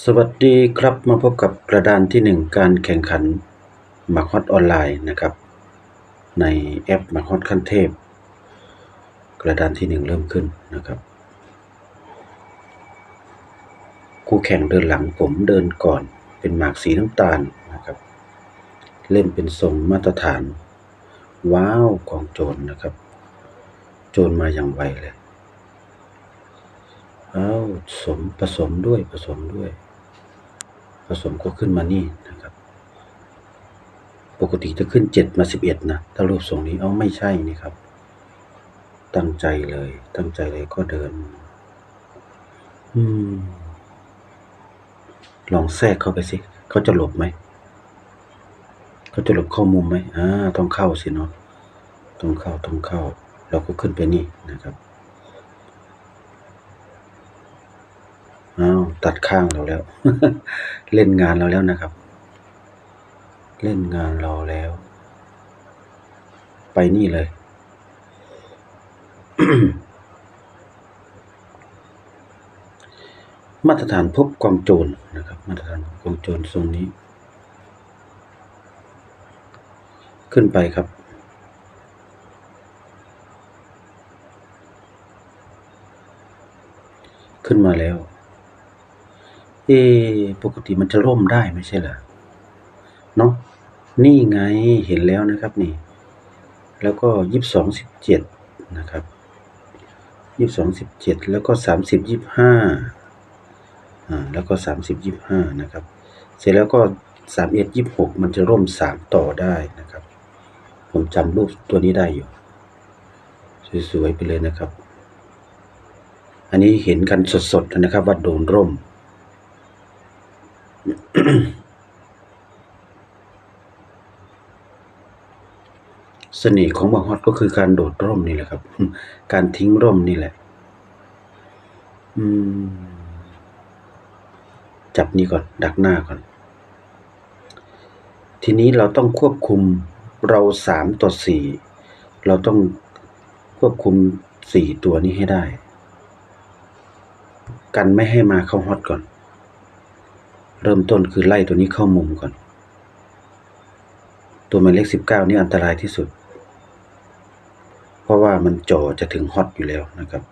สวัสดีครับมาพบกับกระดานที่หนึ่งการแข่งขันหมากฮอตออนไลน์นะครับ ในแอปหมากฮอตขั้นเทพ กระดานที่หนึ่งเริ่มขึ้นนะครับ คู่แข่งเดินหลังผมเดินก่อนเป็นหมากสีน้ำตาลนะครับ เล่นเป็นทรงมาตรฐาน ว้าวกองโจรนะครับ โจรมาอย่างไวเลย เอาวสมผสมด้วยผสมด้วย ผสมก็ขึ้นมานี่นะครับ ปกติจะขึ้นเจ็ดมาสิบเอ็ดนะถ้ารูปทรงนี้เอาไม่ใช่นี่ครับ ตั้งใจเลย ตั้งใจเลยก็เดิน อืม ลองแทรกเข้าไปสิเขาจะหลบไหมเขาจะหลบเข้ามุมไหมอ่าต้องเข้าสิเนาะต้องเข้าต้องเข้า เราก็ขึ้นไปนี่นะครับ อ้าวตัดข้างเราแล้ว เล่นงานเราแล้วนะครับ เล่นงานเราแล้ว ไปนี่เลย มาตรฐานพบกองโจรนะครับ มาตรฐานพบกองโจรทรงนี้ ขึ้นไปครับขึ้นมาแล้ว เอ ปกติมันจะร่มได้ไม่ใช่เหรอ เนาะ นี่ไงเห็นแล้วนะครับนี่ แล้วก็ยี่สิบสองสิบเจ็ดนะครับยี่สิบสองสิบเจ็ดแล้วก็สามสิบยี่ห้าอ่า แล้วก็สามสิบยี่ห้านะครับ เสร็จแล้วก็สามเอ็ดยี่หกมันจะร่มสามต่อได้นะครับ ผมจำรูปตัวนี้ได้อยู่ สวยๆไปเลยนะครับ อันนี้เห็นกันสดๆนะครับว่าโดนร่ม เสน่ห์ของบางฮอตก็คือการโดดร่มนี่แหละครับ การทิ้งร่มนี่แหละ อืม จับนี่ก่อน ดักหน้าก่อน ทีนี้เราต้องควบคุมเราสามต่อสี่เราต้องควบคุมสี่ตัวนี้ให้ได้ กันไม่ให้มาเข้าฮอตก่อน เริ่มต้นคือไล่ตัวนี้เข้ามุมก่อน ตัวหมายเลขสิบเก้านี่อันตรายที่สุด เพราะว่ามันจ่อจะถึงฮอตอยู่แล้วนะครับ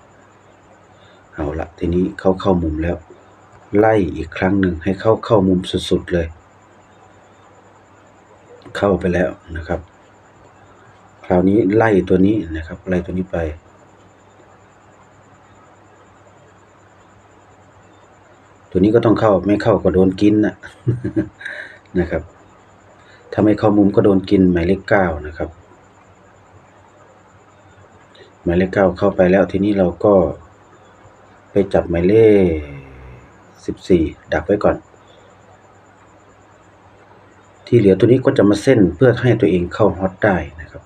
เอาละทีนี้เข้าเข้ามุมแล้ว ไล่อีกครั้งหนึ่งให้เข้าเข้ามุมสุดๆเลย เข้าไปแล้วนะครับ คราวนี้ไล่ตัวนี้นะครับ ไล่ตัวนี้ไป ตัวนี้ก็ต้องเข้าไม่เข้าก็โดนกินนะนะครับ ถ้าไม่เข้ามุมก็โดนกินหมายเลขเก้านะครับ หมายเลขเก้าเข้าไปแล้วทีนี้เราก็ไปจับหมายเลขสิบสี่ดักไว้ก่อน ที่เหลือตัวนี้ก็จะมาเส้นเพื่อให้ตัวเองเข้าฮอตได้นะครับ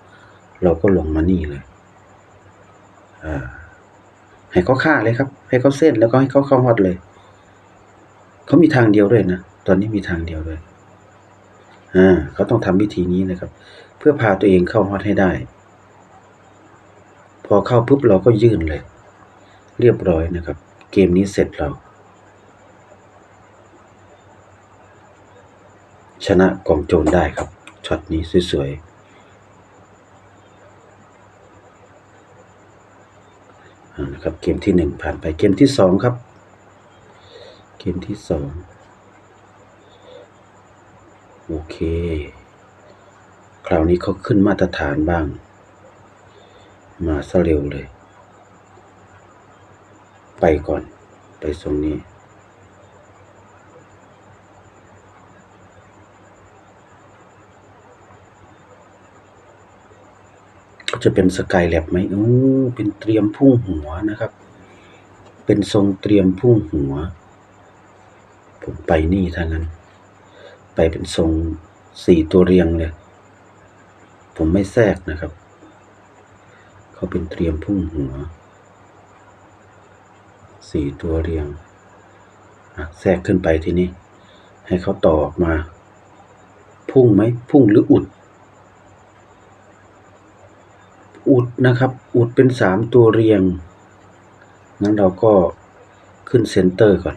เราก็ลงมานี่เลยให้เขาฆ่าเลยครับ ให้เขาเส้นแล้วก็ให้เขาเข้าฮอตเลย เขามีทางเดียวด้วยนะ ตอนนี้มีทางเดียวด้วย อ่า เขาต้องทำวิธีนี้นะครับ เพื่อพาตัวเองเข้าฮอตให้ได้ พอเข้าปุ๊บเราก็ยื่นเลย เรียบร้อยนะครับ เกมนี้เสร็จเรา ชนะกองโจรได้ครับ ช็อตนี้สวยๆนะครับเกมที่หนึ่งผ่านไปเกมที่สองครับ เกมที่สองโอเค คราวนี้เขาขึ้นมาตรฐานบ้าง มาซะเร็วเลย ไปก่อน ไปตรงนี้ก็จะเป็นสกายแลบไหมอู้เป็นเตรียมพุ่งหัวนะครับ เป็นทรงเตรียมพุ่งหัว ผมไปนี่ถ้างั้น ไปเป็นทรงสี่ตัวเรียงเลย ผมไม่แทรกนะครับ เขาเป็นเตรียมพุ่งหัวสี่ตัวเรียงแทรกขึ้นไปทีนี้ ให้เขาต่อออกมา พุ่งไหม พุ่งหรืออุด อุดนะครับ อุดเป็นสามตัวเรียงงั้นเราก็ขึ้นเซนเตอร์ก่อน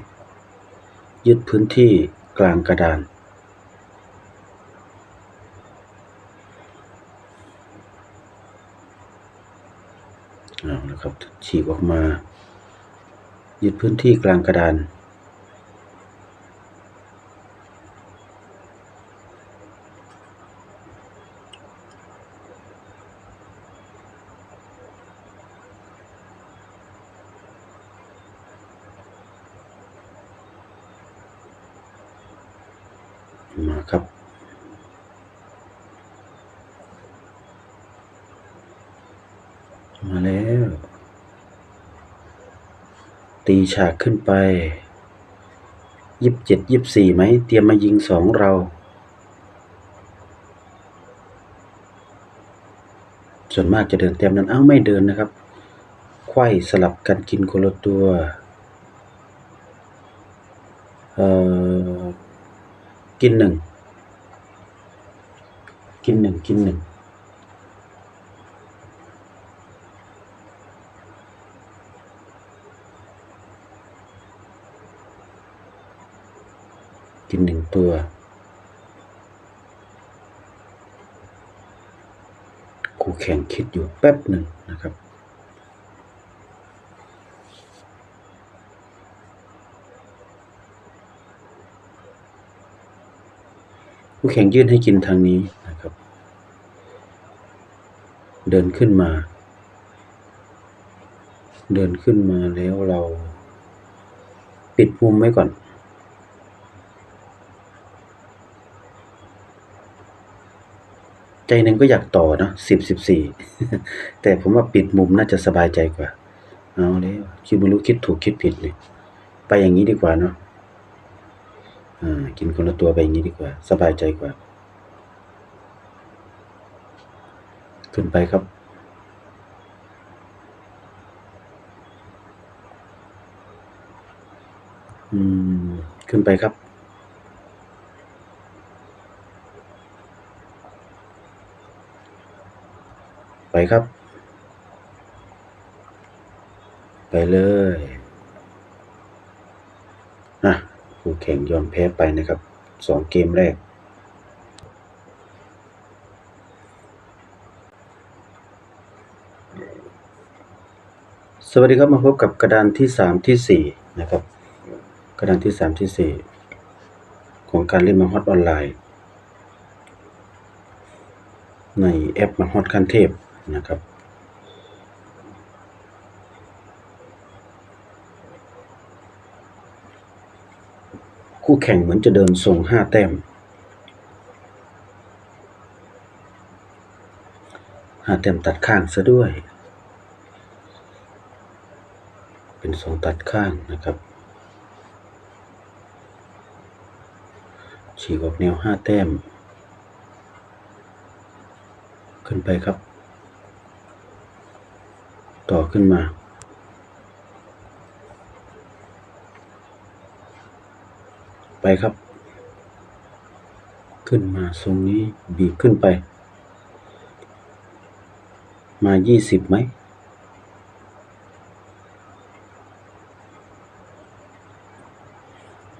ยึดพื้นที่กลางกระดานเอาละครับฉีกออกมา ยึดพื้นที่กลางกระดาน มาครับ มาแล้ว ตีฉากขึ้นไปยี่สิบเจ็ดยี่สิบสี่ไหม เตรียมมายิงสองเราส่วนมากจะเดินเต็มนั้นเอ้าไม่เดินนะครับ ไข้สลับกันกินคนละตัว เอ่อ กินหนึ่งกินหนึ่งกินหนึ่งกินหนึ่งตัวคู่แข่งคิดอยู่แป๊บหนึ่งนะครับ คู่แข่งยื่นให้กินทางนี้นะครับ เดินขึ้นมา เดินขึ้นมาแล้วเราปิดมุมไว้ก่อนใจหนึ่งก็อยากต่อนะสิบสิบสี่แต่ผมว่าปิดมุมน่าจะสบายใจกว่า เอาแล้วคิดไม่รู้คิดถูกคิดผิดเลย ไปอย่างนี้ดีกว่าเนาะ กินคนละตัวไปอย่างนี้ดีกว่า สบายใจกว่า ขึ้นไปครับ อืม ขึ้นไปครับ ไปครับ ไปเลยอะคู่แข่งยอมแพ้ไปนะครับสองเกมแรก สวัสดีครับมาพบกับกระดานที่สามที่สี่นะครับ กระดานที่สามที่สี่ของการเล่นมาฮอตออนไลน์ ในแอปมาฮอตคันเทพนะครับ คู่แข่งเหมือนจะเดินทรงห้าแต้มห้าแต้มตัดข้างซะด้วย เป็นทรงตัดข้างนะครับฉีกออกแนวห้าแต้ม ขึ้นไปครับ ต่อขึ้นมา ไปครับ ขึ้นมาทรงนี้บีบขึ้นไป มายี่สิบไหม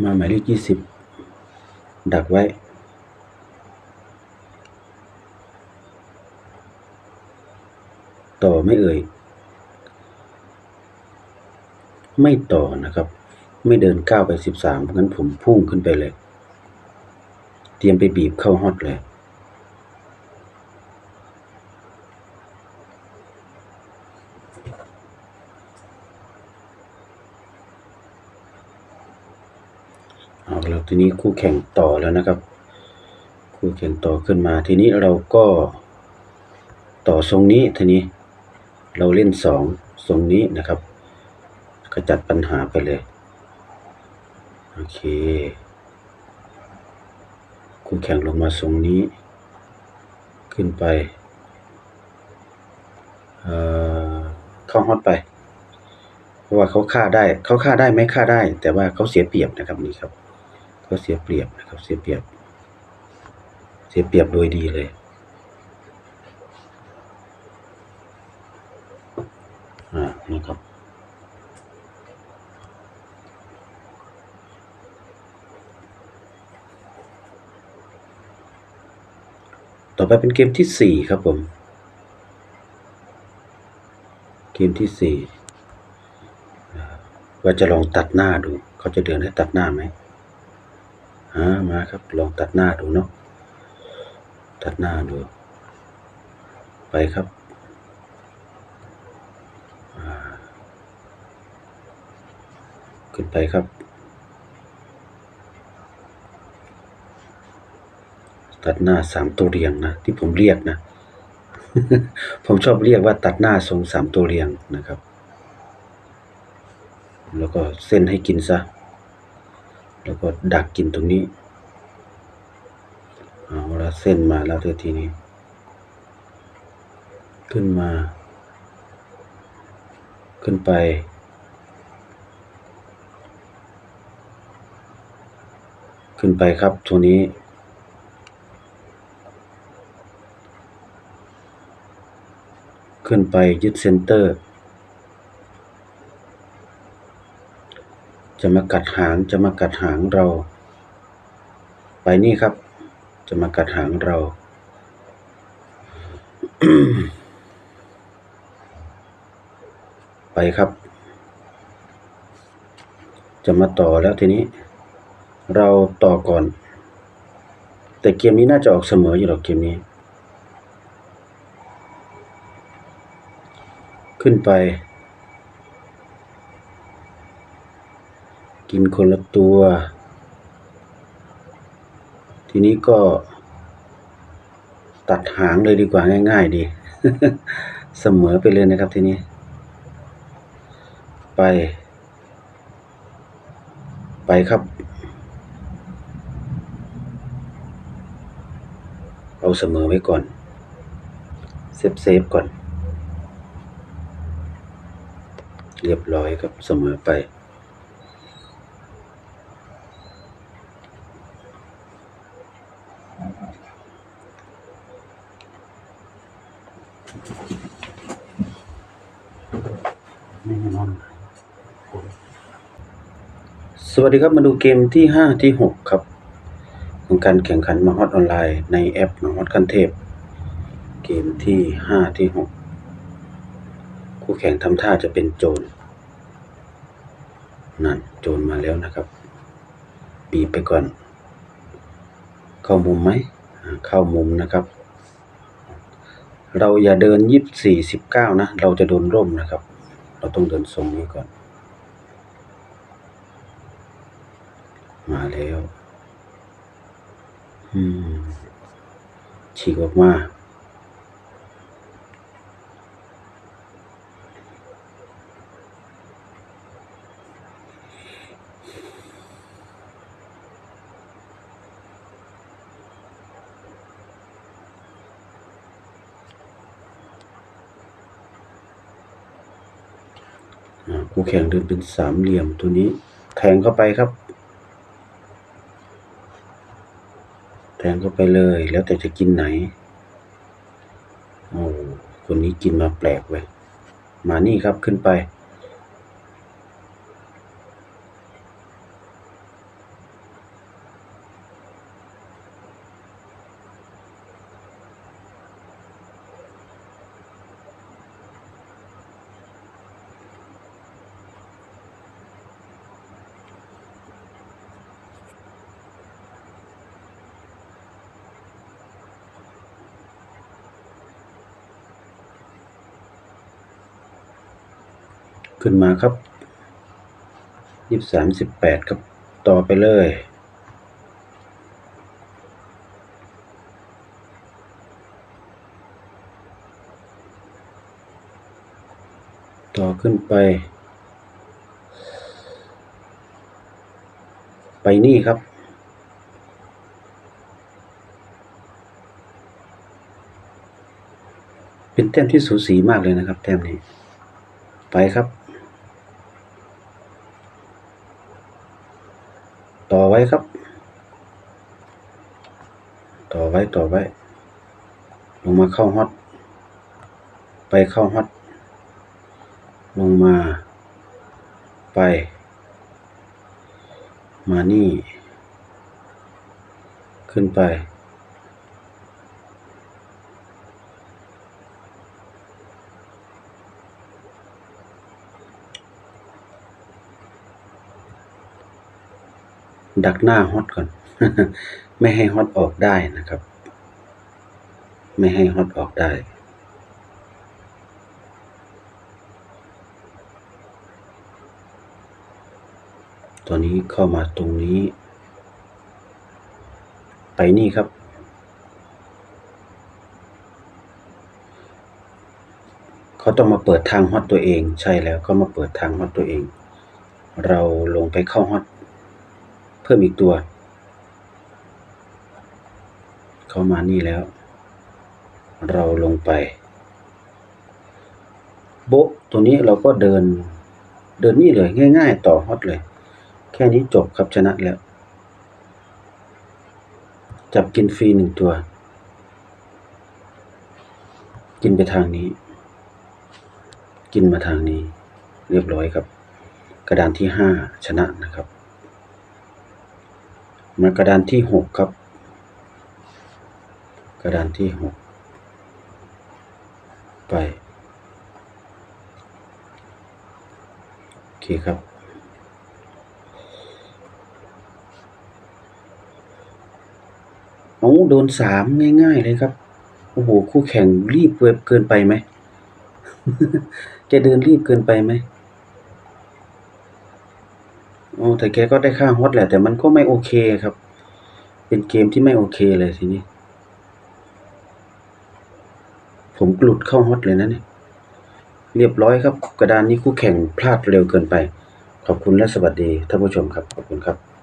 มาหมายเลขยี่สิบดักไว้ ต่อไม่เอ่ย ไม่ต่อนะครับ ไม่เดินก้าวไปสิบสามงั้นผมพุ่งขึ้นไปเลย เตรียมไปบีบเข้าฮอตเลย เอาแล้วทีนี้คู่แข่งต่อแล้วนะครับ คู่แข่งต่อขึ้นมา ทีนี้เราก็ต่อทรงนี้ทีนี้เราเล่นสองทรงนี้นะครับขจัดปัญหาไปเลย โอเค คู่แข่งลงมาทรงนี้ ขึ้นไป เอ่อ เข้าฮอตไป เพราะว่าเขาฆ่าได้ เขาฆ่าได้ไหมฆ่าได้ แต่ว่าเขาเสียเปรียบนะครับนี่ครับ เขาเสียเปรียบนะครับ เสียเปรียบ เสียเปรียบโดยดีเลย ต่อไปเป็นเกมที่สี่ครับผม เกมที่สี่อ่าว่าจะลองตัดหน้าดู เขาจะเดินให้ตัดหน้าไหมอ่ามาครับ ลองตัดหน้าดูเนาะ ตัดหน้าดู ไปครับขึ้นไปครับ ตัดหน้าสามตัวเรียงนะที่ผมเรียกนะ ผมชอบเรียกว่าตัดหน้าทรงสามตัวเรียงนะครับ แล้วก็เส้นให้กินซะ แล้วก็ดักกินตรงนี้เอาละเส้นมาแล้วเดี๋ยวทีนี้ ขึ้นมา ขึ้นไปขึ้นไปครับตัวนี้ ขึ้นไปยึดเซนเตอร์ จะมากัดหางจะมากัดหางเรา ไปนี่ครับ จะมากัดหางเรา ไปครับ จะมาต่อแล้วทีนี้ เราต่อก่อน แต่เกมนี้น่าจะออกเสมออยู่หรอกเกมนี้ ขึ้นไป กินคนละตัว ทีนี้ก็ ตัดหางเลยดีกว่าง่าย ๆ ดี เสมอไปเลยนะครับทีนี้ ไป ไปครับ เอาเสมอไว้ก่อนเซฟเซฟๆก่อน เรียบร้อยครับเสมอไปไม่แน่นอนสวัสดีครับมาดูเกมที่ห้าที่หกครับของการแข่งขันมาฮอตออนไลน์ในแอปมาฮอตคันเทพ เกมที่ห้าที่หก คู่แข่งทำท่าจะเป็นโจรนั่นโจรมาแล้วนะครับ บีบไปก่อน เข้ามุมไหมเข้ามุมนะครับ เราอย่าเดินยี่สี่สิบเก้านะ เราจะโดนร่มนะครับ เราต้องเดินทรงนี้ก่อน มาแล้วอืมฉีกออกมา คู่แข่งเดินเป็นสามเหลี่ยมตัวนี้แทงเข้าไปครับ แทงเข้าไปเลยแล้วแต่จะกินไหนโอ้คนนี้กินมาแปลกเว้ยมานี่ครับขึ้นไป ขึ้นมาครับยี่สามสิบแปดครับต่อไปเลยต่อขึ้นไป ไปนี่ครับ เป็นแต้มที่สูสีมากเลยนะครับ แต้มนี้ ไปครับ ต่อไว้ครับ ต่อไว้ต่อไว้ ลงมาเข้าฮอต ไปเข้าฮอต ลงมา ไป มานี่ ขึ้นไป ดักหน้าฮอตก่อน ไม่ให้ฮอตออกได้นะครับ ไม่ให้ฮอตออกได้ ตอนนี้เข้ามาตรงนี้ ไปนี่ครับ เขาต้องมาเปิดทางฮอตตัวเอง ใช่แล้วเขามาเปิดทางฮอตตัวเอง เราลงไปเข้าฮอต พิ่มอีกตัว เข้ามานี่แล้ว เราลงไป โบตัวนี้เราก็เดิน เดินนี่เลยง่าย ๆ ต่อฮอตเลย แค่นี้จบครับชนะแล้ว จับกินฟรีหนึ่งตัว กินไปทางนี้ กินมาทางนี้ เรียบร้อยครับ กระดานที่ห้าชนะนะครับ มากระดานที่หกครับ กระดานที่หกไป โอเคครับเอาโดนสามง่ายๆเลยครับ โอ้โห คู่แข่งรีบเกินไปไหมแกเดินรีบเกินไปไหมโอ้ แต่แกก็ได้ค่าฮอตแหละ แต่มันก็ไม่โอเคครับ เป็นเกมที่ไม่โอเคเลยทีนี้ ผมกลุดเข้าฮอตเลยนะเนี่ย เรียบร้อยครับ กระดานนี้คู่แข่งพลาดเร็วเกินไป ขอบคุณและสวัสดีท่านผู้ชมครับ ขอบคุณครับ